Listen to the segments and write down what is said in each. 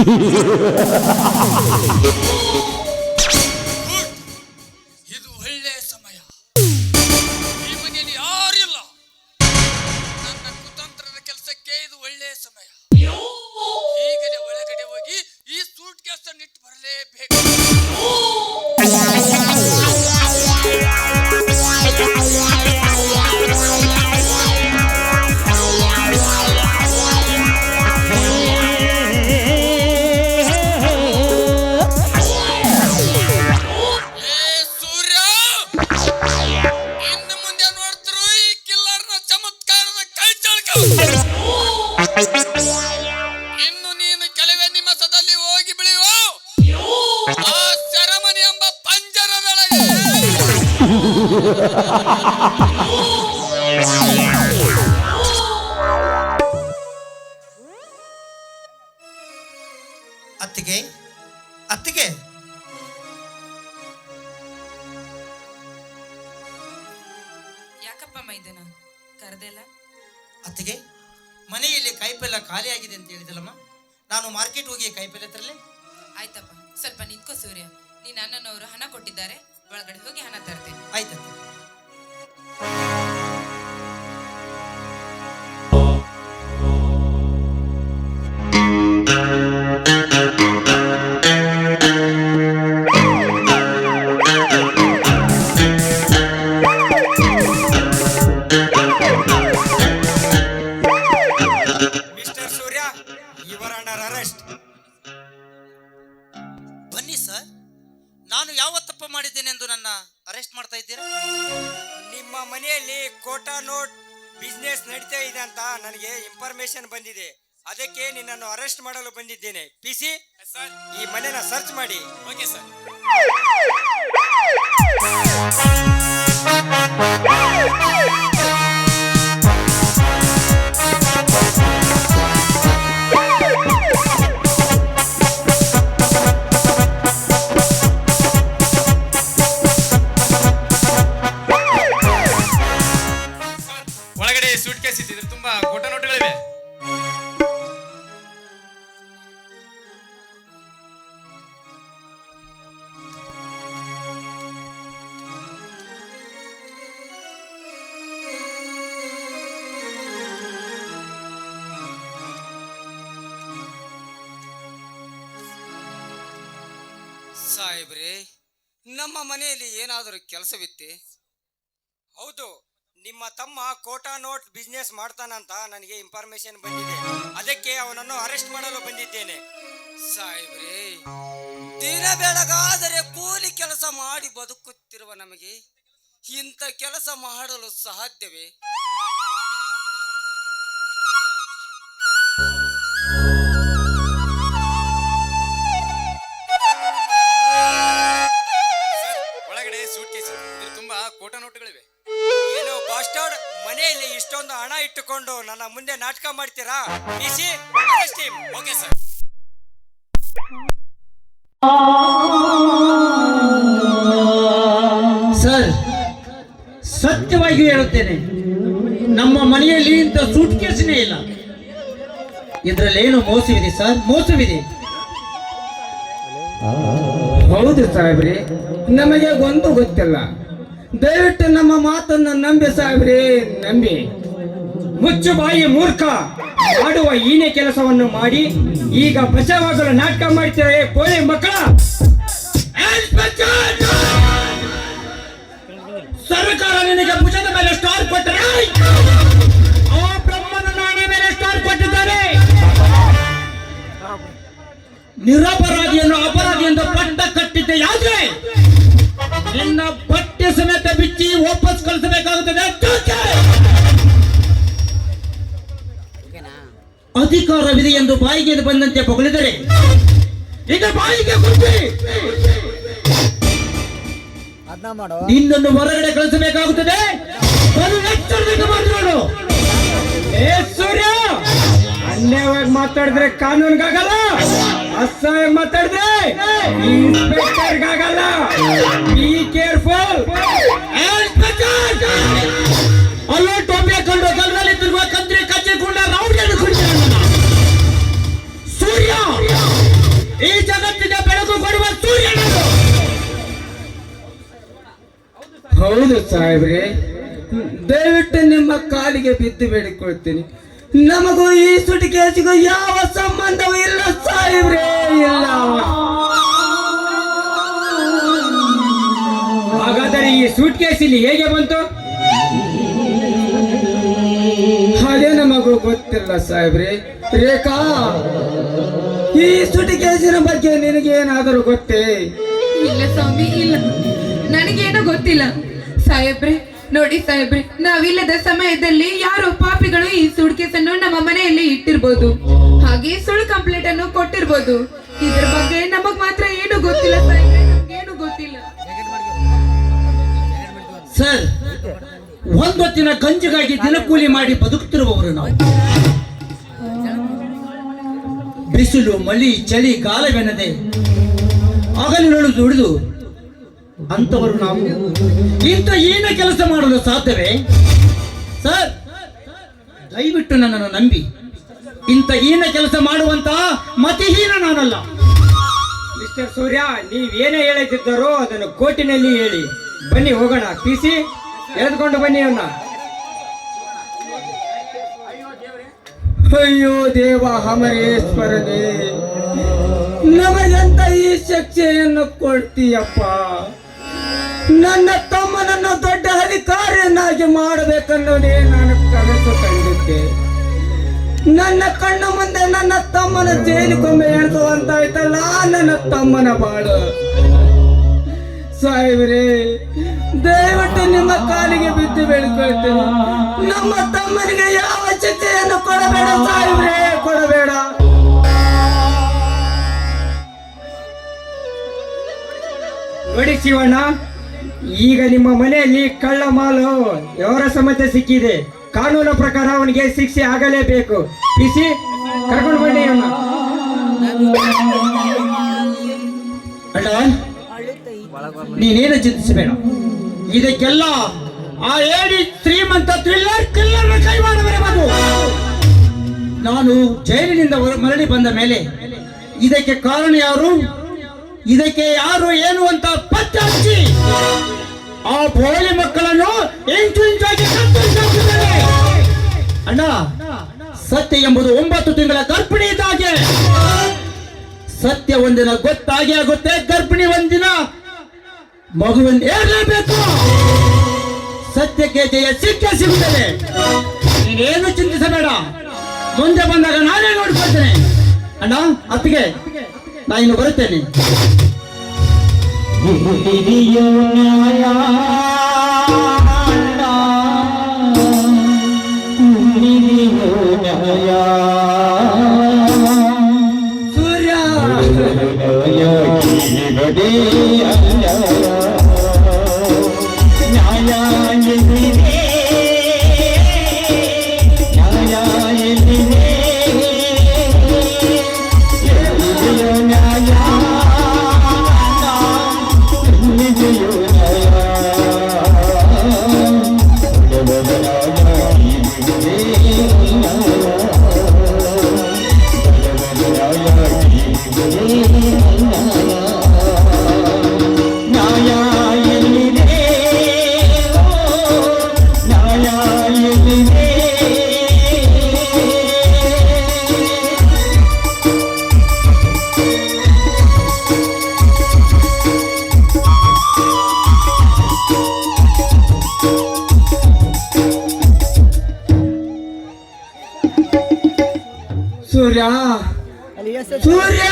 Hahahaha ಅತ್ತಿಗೆ ಅತ್ತಿಗೆ. ಯಾಕಪ್ಪ ಮೈದನ? ಕರೆದೆಲ್ಲ ಅತ್ತಿಗೆ ಮನೆಯಲ್ಲಿ ಕಾಯಿಪಲ್ಯ ಖಾಲಿ ಆಗಿದೆ ಅಂತ ಹೇಳಿದಲ್ಲಮ್ಮ. ನಾನು ಮಾರ್ಕೆಟ್ ಹೋಗಿ ಕಾಯಿಪಲ್ಯ ತರಲೆ. ಆಯ್ತಪ್ಪ ಸ್ವಲ್ಪ ನಿಂತ್ಕೋ ಸೂರ್ಯ. ನೀನ್ ಅಣ್ಣನವರು ಹಣ ಕೊಟ್ಟಿದ್ದಾರೆ. ಒಳಗಡೆ ಹೋಗಿ ಹಣ ತರ್ತೇನೆ. ಆಯ್ತತ್ತೆ. ಮಿಸ್ಟರ್ ಸೂರ್ಯ ಇವರ್ ಅಂಡರ್ ಅರೆಸ್ಟ್ ಬನ್ನಿ ಸರ್ ನಾನು ಯಾವ ತಪ್ಪು ಮಾಡಿದ್ದೇನೆ ಎಂದು ನನ್ನ ಅರೆಸ್ಟ್ ಮಾಡ್ತಾ ಇದ್ದೀರಾ? ನಿಮ್ಮ ಮನೆಯಲ್ಲಿ ಕೋಟಾ ನೋಟ್ ಬಿಸ್ನೆಸ್ ನಡೀತಾ ಇದೆ ಅಂತ ನನಗೆ ಇನ್ಫಾರ್ಮೇಶನ್ ಬಂದಿದೆ. ಅದಕ್ಕೆ ನಿನ್ನನ್ನು ಅರೆಸ್ಟ್ ಮಾಡಲು ಬಂದಿದ್ದೇನೆ. ಪಿ ಸಿ ಈ ಮನೆನ ಸರ್ಚ್ ಮಾಡಿ. ಓಕೆ ಸರ್ ಸಾಹೇಬ್ರೆ, ನಮ್ಮ ಮನೆಯಲ್ಲಿ ಏನಾದರೂ ಕೆಲಸವಿತ್ತೆ? ಹೌದು, ನಿಮ್ಮ ತಮ್ಮ ಕೋಟಾ ನೋಟ್ ಬಿಸ್ನೆಸ್ ಮಾಡ್ತಾನಂತ ನನಗೆ ಇನ್ಫಾರ್ಮೇಶನ್ ಬಂದಿದೆ. ಅದಕ್ಕೆ ಅವನನ್ನು ಅರೆಸ್ಟ್ ಮಾಡಲು ಬಂದಿದ್ದೇನೆ. ಸಾಹೇಬ್ರೆ, ದಿನ ಬೆಳಗಾದರೆ ಕೂಲಿ ಕೆಲಸ ಮಾಡಿ ಬದುಕುತ್ತಿರುವ ನಮಗೆ ಇಂಥ ಕೆಲಸ ಮಾಡಲು ಸಾಧ್ಯವೇ? ಇಷ್ಟೊಂದು ಹಣ ಇಟ್ಟುಕೊಂಡು ನನ್ನ ಮುಂದೆ ನಾಟಕ ಮಾಡ್ತೀರಾ? ಬಿಸಿ? Okay sir. ಸರ್ ಸತ್ಯವಾಗಿಯೂ ಹೇಳುತ್ತೇನೆ ನಮ್ಮ ಮನೆಯಲ್ಲಿ ಇಂಥ ಸೂಟ್ ಕೇಸಿನೇ ಇಲ್ಲ. ಇದರಲ್ಲೇನು ಮೋಸವಿದೆ ಸರ್? ಮೋಸವಿದೆ. ಹೌದು ಸಾಹೇಬ್ರಿ ನಮಗೆ ಒಂದು ಗೊತ್ತಿಲ್ಲ. ದಯವಿಟ್ಟು ನಮ್ಮ ಮಾತನ್ನ ನಂಬಿ ಸಾಹೇಬ್ರಿ ನಂಬಿ. ಮುಚ್ಚು ಬಾಯಿ ಮೂರ್ಖ. ಮಾಡುವ ಈನೆ ಕೆಲಸವನ್ನು ಮಾಡಿ ಈಗ ಬಸವಾಗಲು ನಾಟಕ ಮಾಡ್ತಾರೆ ಕೋಳಿ ಮಕ್ಕಳ? ಸರ್ಕಾರ ನಿನಗೆ ಭುಜದ ಮೇಲೆ ಸ್ಟಾರ್ ಕೊಟ್ಟರೆ? ಆ ಬ್ರಹ್ಮನ ನಾಣ್ಯ ಮೇಲೆ ಸ್ಟಾರ್ ಕೊಟ್ಟಿದ್ದಾರೆ. ನಿರಪರಾಧಿಯನ್ನು ಎಂದು ಪಟ್ಟ ಕಟ್ಟಿದ್ದೆ ಯಾಕೆ? ನಿನ್ನ ಬಟ್ಟೆ ಸಮೇತ ಬಿಚ್ಚಿ ವಾಪಸ್ ಕಳಿಸಬೇಕಾಗುತ್ತದೆ ಅಧಿಕಾರವಿದೆ ಎಂದು ಬಾಯಿಗೆ ಬಂದಂತೆ ಪೊಗಳಿದರೆ ಈಗ ಬಾಯಿಗೆ ನಿನ್ನನ್ನು ಹೊರಗಡೆ ಕಳಿಸಬೇಕಾಗುತ್ತದೆ. ಏ ಸೂರ್ಯ ಅನ್ಯಾಯವಾಗಿ ಮಾತಾಡಿದ್ರೆ ಕಾನೂನ್ಗಾಗಲ್ಲ. ಅಸಹ್ಯ ಮಾತಾಡಿದ್ರೆ ಇನ್ಸ್ಪೆಕ್ಟರ್ಗಾಗಲ್ಲ ಬಿ ಕೇರ್ಫುಲ್ ಸಾಹೇಬ್ರೆ, ದಯವಿಟ್ಟು ನಿಮ್ಮ ಕಾಲಿಗೆ ಬಿದ್ದು ಬೇಡಿಕೊಳ್ತೀನಿ. ನಮಗೂ ಈ ಸುಟಿಕೇಸಿಗೂ ಯಾವ ಸಂಬಂಧವೂ ಇಲ್ಲ ಸಾಹೇಬ್ರೆ, ಇಲ್ಲ. ಹಾಗಾದರೆ ಈ ಸೂಟ್ ಕೇಸ್ ಇಲ್ಲಿ ಹೇಗೆ ಬಂತು? ಅದೇ ನಮಗೂ ಗೊತ್ತಿಲ್ಲ ಸಾಹೇಬ್ರೆ. ರೇಖಾ, ಈ ಸುಟಿಕೇಸಿನ ಬಗ್ಗೆ ನಿನಗೇನಾದರೂ ಗೊತ್ತೇ? ಇಲ್ಲ ಸ್ವಾಮಿ, ಇಲ್ಲ. ನನಗೇನು ಗೊತ್ತಿಲ್ಲ. ಸಾಹೇಬ್ರೆ, ನೋಡಿ ಸಾಹೇಬ್ರೆ, ನಾವಿಲ್ಲದ ಸಮಯದಲ್ಲಿ ಯಾರೋ ಪಾಪಿಗಳು ಈ ಅನ್ನು ನಮ್ಮ ಮನೆಯಲ್ಲಿ ಇಟ್ಟಿರ್ಬೋದು. ಹಾಗೆ ಸುಳ್ಳು ಕಂಪ್ಲೇಂಟ್ ಅನ್ನು ಕೊಟ್ಟಿರ್ಬೋದು. ಇದ್ರ ಬಗ್ಗೆ ನಮಗ್ ಮಾತ್ರ ಏನು ಗೊತ್ತಿಲ್ಲ ಏನು ಗೊತ್ತಿಲ್ಲ. ಸರ್ ಒಂದೊತ್ತಿನ ಗಂಜಿಗಾಗಿ ದಿನಕೂಲಿ ಮಾಡಿ ಬದುಕುತ್ತಿರುವವರು ನಾವು. ಬಿಸಿಲು, ಮಳಿ, ಚಳಿ ಗಾಲವೆನ್ನದೆ ಹಗಲಿನೊಳು ದುಡಿದು ಅಂತವರು ನಾವು. ಇಂಥ ಏನ ಕೆಲಸ ಮಾಡಲು ಸಾಧ್ಯವೇ? ಸರ್ ದಯವಿಟ್ಟು ನನ್ನನ್ನು ನಂಬಿ. ಇಂಥ ಹೀನ ಕೆಲಸ ಮಾಡುವಂತ ಮತಿಹೀನ ನಾನಲ್ಲ. ಮಿಸ್ಟರ್ ಸೂರ್ಯ ನೀವೇನೇ ಹೇಳುತ್ತಿದ್ದಾರೋ ಅದನ್ನು ಕೋರ್ಟಿನಲ್ಲಿ ಹೇಳಿ. ಬನ್ನಿ ಹೋಗೋಣ. ಪಿಸಿ ಎಳೆದುಕೊಂಡು ಬನ್ನಿ ಅವನ್ನ ಅಯ್ಯೋ ದೇವ ಹಮರೇಶ್ವರನೇ ನಮಗೆಂತ ಈ ಶಿಕ್ಷೆಯನ್ನು ಕೊಡ್ತೀಯಪ್ಪ? ನನ್ನ ತಮ್ಮನನ್ನು ದೊಡ್ಡ ಅಧಿಕಾರಿಯನ್ನಾಗಿ ಮಾಡಬೇಕನ್ನೋದೇ ನಾನು ಕನಸು ಕಂಡಿದ್ದೆ. ನನ್ನ ಕಣ್ಣ ಮುಂದೆ ನನ್ನ ತಮ್ಮನ ಜೈಲಿಗೊಮ್ಮೆ ಎಣಿಸುವಂತಾಯ್ತಲ್ಲ, ನನ್ನ ತಮ್ಮನ ಬಾಳು. ಸಾಹೇಬ್ರೆ, ದಯವಿಟ್ಟು ನಿಮ್ಮ ಕಾಲಿಗೆ ಬಿದ್ದು ಬೆಳ್ಕೊಳ್ತೇನೆ ನಮ್ಮ ತಮ್ಮನಿಗೆ ಯಾವ ಶಿಕ್ಷೆಯನ್ನು ಕೊಡಬೇಡ ಸಾಹೇಬ್ರೆ, ಕೊಡಬೇಡ. ನೋಡಿ ಶಿವಣ್ಣ ಈಗ ನಿಮ್ಮ ಮನೆಯಲ್ಲಿ ಕಳ್ಳ ಮಾಲು ಯಾವ ಸಮೇತ ಸಿಕ್ಕಿದೆ. ಕಾನೂನು ಪ್ರಕಾರ ಅವನಿಗೆ ಶಿಕ್ಷೆ ಆಗಲೇಬೇಕು. ಬಿಸಿ, ಕರ್ಕೊಂಡು ಬನ್ನಿ ನೀನೇನು ಚಿಂತಿಸಬೇಡ. ಇದಕ್ಕೆಲ್ಲ ಆ ಏಡಿ ಶ್ರೀಮಂತ ಥ್ರಿಲ್ಲರ್ ಕಿಲ್ಲರ್ ಕೈ ಮಾಡಬರಬಹುದು ನಾನು ಜೈಲಿನಿಂದ ಮರಳಿ ಬಂದ ಮೇಲೆ ಇದಕ್ಕೆ ಕಾರಣ ಯಾರು? ಇದಕ್ಕೆ ಯಾರು ಏನು ಅಂತ ಪತ್ತೆ ಹಚ್ಚಿ. ಆ ಬೋಳಿ ಮಕ್ಕಳನ್ನು ಇಂಚು ಇಂಚಾಗಿ ಅಣ್ಣ, ಸತ್ಯ ಎಂಬುದು ಒಂಬತ್ತು ತಿಂಗಳ ಗರ್ಭಿಣಿ ಇದ್ದಾಗೆ. ಸತ್ಯ ಒಂದಿನ ಗೊತ್ತಾಗಿ ಆಗುತ್ತೆ, ಗರ್ಭಿಣಿ ಒಂದಿನ ಮಗುವನ್ನು ಏರ್ಲೇಬೇಕು ಸತ್ಯಕ್ಕೆ ಜಯ ಸಿಕ್ಕೆ ಸಿಗುತ್ತದೆ. ನೀನೇನು ಚಿಂತಿಸಬೇಡ. ಮುಂದೆ ಬಂದಾಗ ನಾನೇ ನೋಡ್ಕೊಳ್ತೇನೆ. ಅಣ್ಣ, ಅತ್ತಿಗೆ ನಾನು ಬರುತ್ತೇನೆ. ಸೂರ್ಯ ಸೂರ್ಯ. ಸೂರ್ಯ.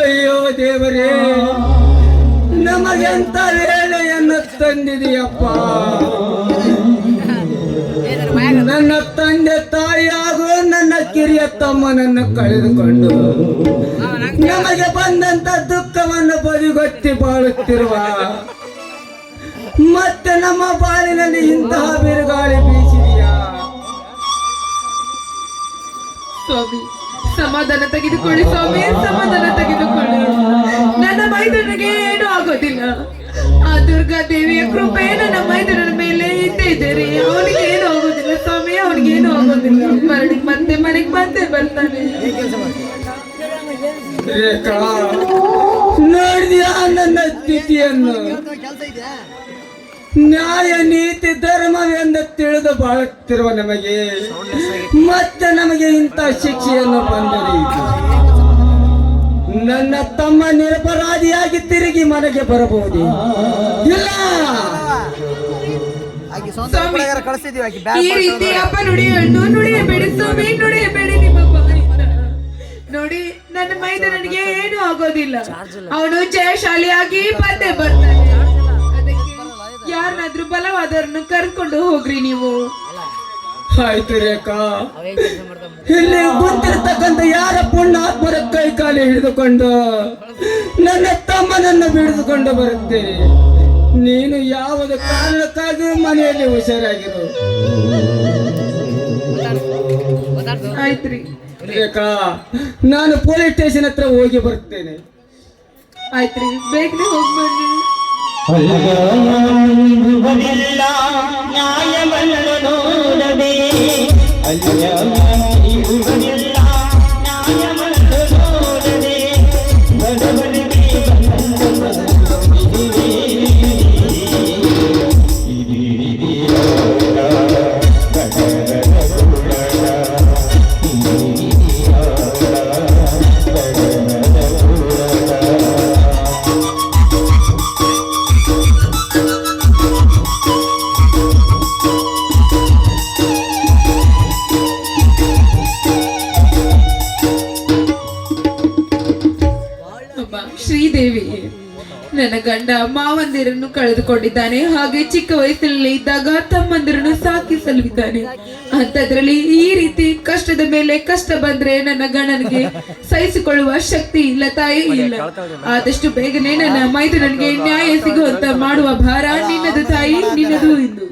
ಅಯ್ಯೋ ದೇವರೇ, ನಮಗೆಂತ ವೇಳೆಯನ್ನು ತಂದಿದೆಯಪ್ಪ. ನನ್ನ ತಂದೆ ತಾಯಿ ಹಾಗೂ ನನ್ನ ಕಿರಿಯ ತಮ್ಮನನ್ನು ಕಳೆದುಕೊಂಡು ನಮಗೆ ಬಂದಂತ ದುಃಖವನ್ನು ಬದಿಗೊತ್ತಿ ಬಾಳುತ್ತಿರುವ ಮತ್ತೆ ನಮ್ಮ ಬಾಳಿನಲ್ಲಿ ಇಂತಹ ಬಿರುಗಾಳಿ ಬೀಸಿದೆಯಾ? ಸ್ವಾಮಿ ಸಮಾಧಾನ ತೆಗೆದುಕೊಳ್ಳಿ ಸ್ವಾಮಿ ಸಮಾಧಾನ ತೆಗೆದುಕೊಳ್ಳಿ. ನನ್ನ ಮೈದನಿಗೆ ಏನೂ ಆಗೋದಿಲ್ಲ. ಆ ದುರ್ಗಾ ದೇವಿಯ ಕೃಪೆ ನನ್ನ ಮೈದನ ಮೇಲೆ ಇದ್ದೇ ಇದ್ದೇರಿ ಅವನಿಗೆ ಏನು ಆಗೋದಿಲ್ಲ ಸ್ವಾಮಿ ಅವನಿಗೆ ಏನು ಆಗೋದಿಲ್ಲ. ಮರಳಿ ಮತ್ತೆ ಮನೆಗೆ ಮತ್ತೆ ಬಂದೇ ಬರ್ತಾನೆ ನೋಡಿದ್ಯಾ ನನ್ನ ಸ್ಥಿತಿಯನ್ನು? ನ್ಯಾಯ ನೀತಿ ಧರ್ಮವೆಂದು ತಿಳಿದು ಬಾಳುತ್ತಿರುವ ನಮಗೆ ಮತ್ತೆ ನಮಗೆ ಇಂಥ ಶಿಕ್ಷೆಯನ್ನು ಬಂದರೀತು ನನ್ನ ತಮ್ಮ ನಿರಪರಾಧಿಯಾಗಿ ತಿರುಗಿ ಮನೆಗೆ ಬರಬಹುದು. ಇಲ್ಲ. ಸ್ವಾಮಿ, ಈ ರೀತಿ ಅಪ್ಪ ನುಡಿಯನ್ನು ನುಡಿಯಬೇಡಿ ಸ್ವಾಮಿ ನುಡಿಯಬೇಡಿ ನಿಮ್ಮ ಬಾಯಿಂದ. ನೋಡಿ ನನ್ನ ಮೈದ ನನಗೆ ಏನು ಆಗೋದಿಲ್ಲ ಅವನು ಜಯಶಾಲಿಯಾಗಿ ಬಂದೇ ಬರ್ತಾನೆ. ಯಾರನ್ನಾದ್ರೂ ಬಲವಾದವ್ರನ್ನು ಕರ್ಕೊಂಡು ಹೋಗ್ರಿ ನೀವು. ಆಯ್ತು ರೇಖಾ. ಇಲ್ಲಿ ಗೊತ್ತಿರ್ತಕ್ಕಂಥ ಯಾರ ಪುಣ್ಯಾತ್ಮರ ಕೈ ಕಾಲು ಹಿಡಿದುಕೊಂಡು ನನ್ನ ತಮ್ಮನನ್ನು ಬಿಡಿದುಕೊಂಡು ಬರುತ್ತೇನೆ ನೀನು ಯಾವುದು ಕಾರಣಕ್ಕಾಗಿ ಮನೆಯಲ್ಲಿ ಹುಷಾರಾಗಿರು? ಆಯ್ತ್ರಿ. ರೇಖಾ ನಾನು ಪೊಲೀಸ್ ಸ್ಟೇಷನ್ ಹತ್ರ ಹೋಗಿ ಬರ್ತೇನೆ ಆಯ್ತ್ರಿ. ಬೇಗನೆ ಹೋಗಿ ಬನ್ನಿ ಮಾವಂದಿರನ್ನು ಕಳೆದುಕೊಂಡಿದ್ದಾನೆ. ಹಾಗೆ ಚಿಕ್ಕ ವಯಸ್ಸಿನಲ್ಲಿ ಇದ್ದಾಗ ತಮ್ಮಂದಿರನ್ನು ಸಾಕಿ ಸಲ್ಲಿದ್ದಾನೆ ಅಂತದ್ರಲ್ಲಿ ಈ ರೀತಿ ಕಷ್ಟದ ಮೇಲೆ ಕಷ್ಟ ಬಂದ್ರೆ ನನ್ನ ಗಣನಿಗೆ ಸಹಿಸಿಕೊಳ್ಳುವ ಶಕ್ತಿ ಇಲ್ಲ, ತಾಯಿ ಇಲ್ಲ. ಆದಷ್ಟು ಬೇಗನೆ ನನ್ನ ಮೈದುನನಿಗೆ ನ್ಯಾಯ ಸಿಗುವಂತ ಮಾಡುವ ಭಾರ ನಿನ್ನದು, ತಾಯಿ, ನಿನ್ನದು ಇಂದು.